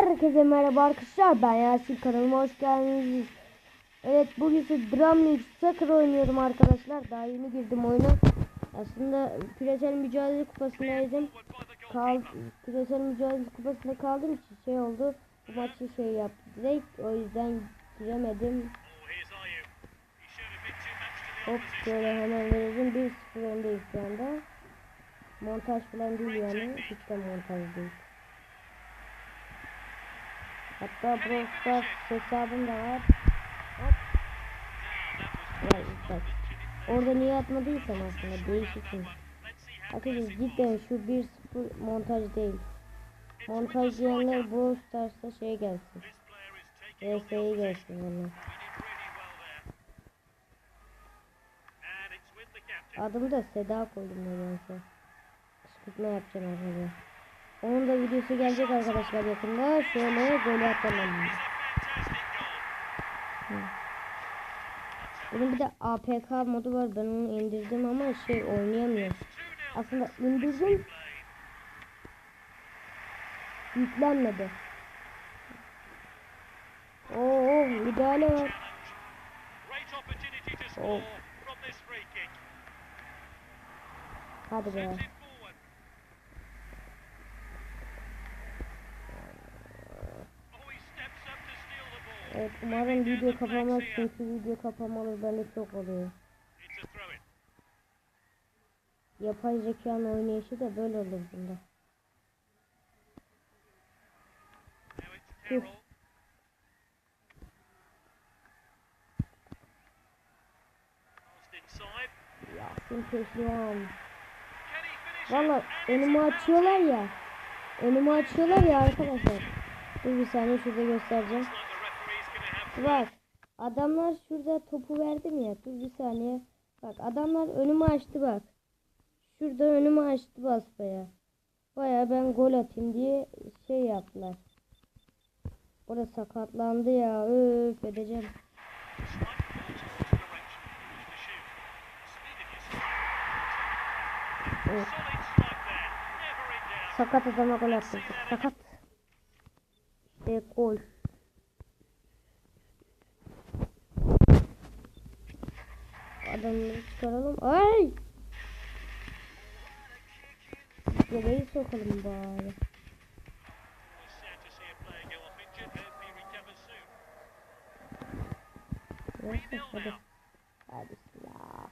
Herkese merhaba arkadaşlar ben Yasin kanalıma hoş geldiniz. Evet bugün size Drum League oynuyorum arkadaşlar. Daha yeni girdim oyuna. Aslında küresel mücadele kupasındaydım. Kal küresel mücadele kupasında kaldım için şey oldu. Bu maçı şey yaptı o yüzden giremedim. Hop şöyle hemen verelim 1-0 öndeyiz şu anda. Montaj falan değil yani. Hiç de montaj değil. Hatta Brawl hesabım da var. Hop. Vay bak. Orada niye atmadıysam aslında değişikmiş. Arkadaşlar cidden şu 1-0 montaj değil. Montaj diyenler Brawl Stars'ta şey gelsin. VS'ye gelsin onlar. Adımı da Seda koydum nedense. Kışkırtma yapacağım arkadaşlar. Onun da videosu gelecek arkadaşlar yakında. Şöyle gol atalım. Bunun bir de APK modu var. Ben onu indirdim ama şey oynayamıyor. Aslında indirdim. Yüklenmedi. Oo müdahale var. Oh. Hadi be. Evet umarım video kapamaz çünkü video kapamalı bende çok oluyor. Yapay zekanın oynayışı da böyle olur bunda. Tüh. Yasin Peşlihan. Valla önümü açıyorlar ya. Önümü açıyorlar ya arkadaşlar. Dur bir saniye şurada göstereceğim. Bak adamlar şurada topu verdim ya. Dur bir saniye. Bak adamlar önümü açtı bak. Şurada önümü açtı basbaya. Baya ben gol atayım diye şey yaptılar. Orada sakatlandı ya. Öf edeceğim. Evet. Sakat adama gol attırdık. Sakat. İşte gol. Adamları çıkaralım. Ay! Bebeği sokalım bari. Hadi. Hadi silah.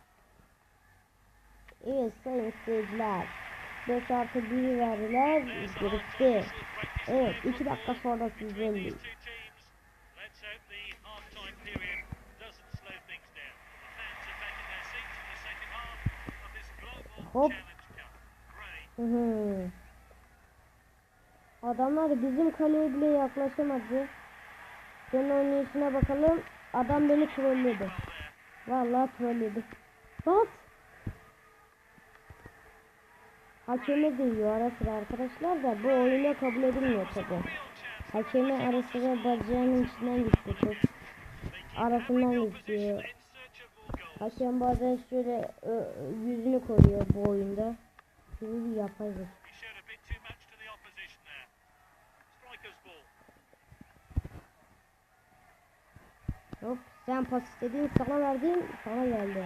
Evet sayın seyirciler. 5 artı 1 verdiler. Gerisi. Evet 2 dakika sonra sizlerleyiz. Hop. Hı hı. Adamlar bizim kaleye bile yaklaşamadı. Senin oynayışına bakalım. Adam beni trolledi. Vallahi trolledi. Bak. Hakeme değiyor ara sıra arkadaşlar da bu oyuna kabul edilmiyor tabi. Hakeme ara sıra bacağının içinden gitti. Arasından geçiyor. Hakem bazen şöyle ö, yüzünü koruyor bu oyunda. Gibi bir yapay. Hop sen pas istedin sana verdim sana geldi.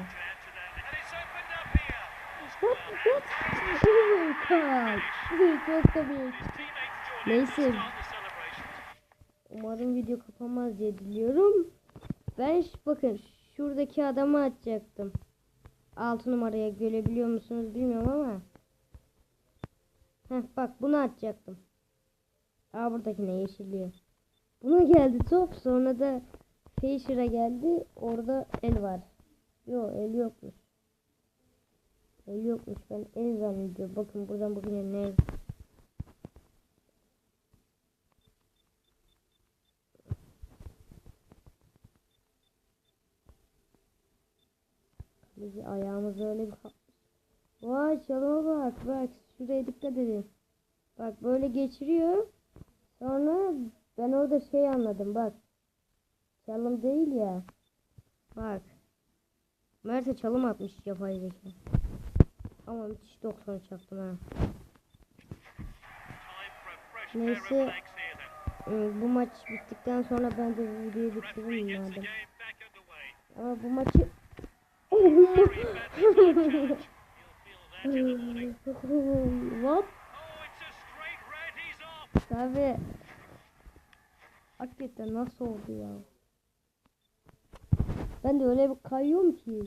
Hop hop. Çok komik. Neyse. Umarım video kapanmaz diye diliyorum. Ben bakın şuradaki adamı atacaktım. 6 numaraya görebiliyor musunuz bilmiyorum ama. Heh bak bunu atacaktım. Aa buradakine yeşilliyor. Buna geldi top sonra da Fisher'a geldi. Orada el var. Yok el yokmuş. El yokmuş. Ben el zannediyorum. Bakın buradan bakınca ne? Bizi ayağımız öyle bir Vay çalıma bak bak şuraya dikkat edin. Bak böyle geçiriyor. Sonra ben orada şey anladım bak. Çalım değil ya. Bak. Mert'e çalım atmış yapay zeka. Ama müthiş 90 çaktım ha. Neyse Ee, Bu maç bittikten sonra ben de videoyu the madem. Ama bu maçı... Off. Abi. Hakikaten nasıl oldu ya? Ben de öyle bir kayıyorum ki.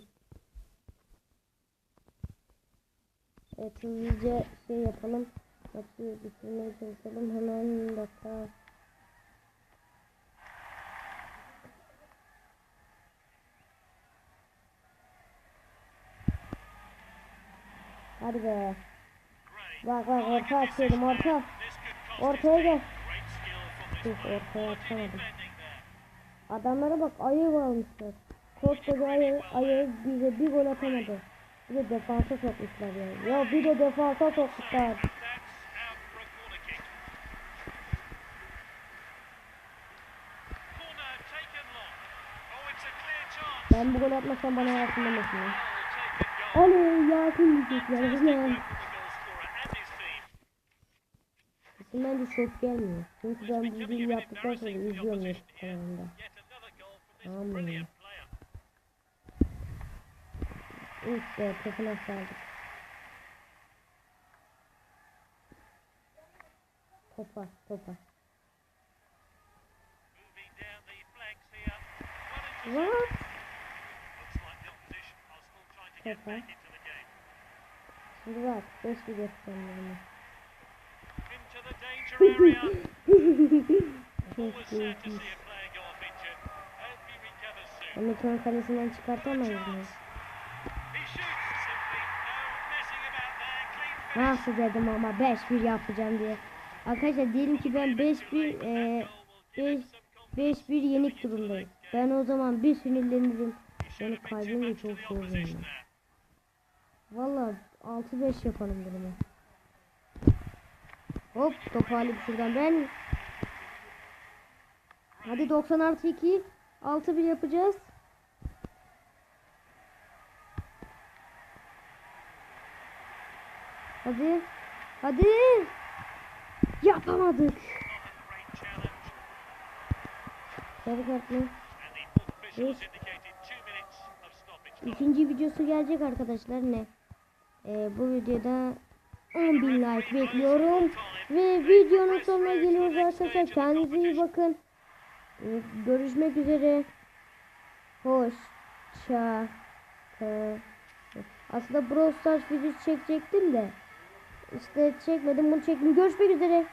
Evet hızlıca şey yapalım. Maçı bitirmeye çalışalım. Hemen dakika. Hadi be. Bak bak orta this orta. Ortaya gel. player. ortaya there. Adamlara bak ayı almışlar. Koskoca ayı, ayı bize bir gol atamadı. Bir de defansa sokmuşlar ya. Ya bir de defansa sokmuşlar. Ben bu gol atmasam bana yardım demesin Oley yakın diyecekler. Team. Kesin bence çok gelmiyor. Çünkü ben bu videoyu yaptıktan sonra izliyorum from this Aman. be topunu aktardık. Topa topa. What? The game. Şimdi bak 5 bir göstermem. Into the danger area. Always Çok sad to iyi. see a player go off injured. Hope he recovers soon. Amerikan kalesinden çıkartamayız mı? He shoots simply. No messing about there. Clean finish. Nasıl dedim ama 5-1 yapacağım diye. Arkadaşlar diyelim ki ben 5-1 e, 5 5-1 yenik durumdayım. Ben o zaman bir sinirlenirim. Benim kalbim de çok soğuyor. Valla 6-5 yapalım durumu. Hop topu alayım şuradan ben. Hadi 90 artı 2 6-1 yapacağız. Hadi. Hadi. Yapamadık. Sarı kart mı? And the fourth official has Yes. indicated two minutes of stoppage time. İkinci videosu gelecek arkadaşlar ne? Ee, bu videoda 10 bin like bekliyorum. Ve videonun sonuna geliyoruz arkadaşlar. Kendinize iyi bakın. Ee, görüşmek üzere. Hoşça. Aslında Brawl Stars videosu çekecektim de. İşte çekmedim bunu çektim. Görüşmek üzere.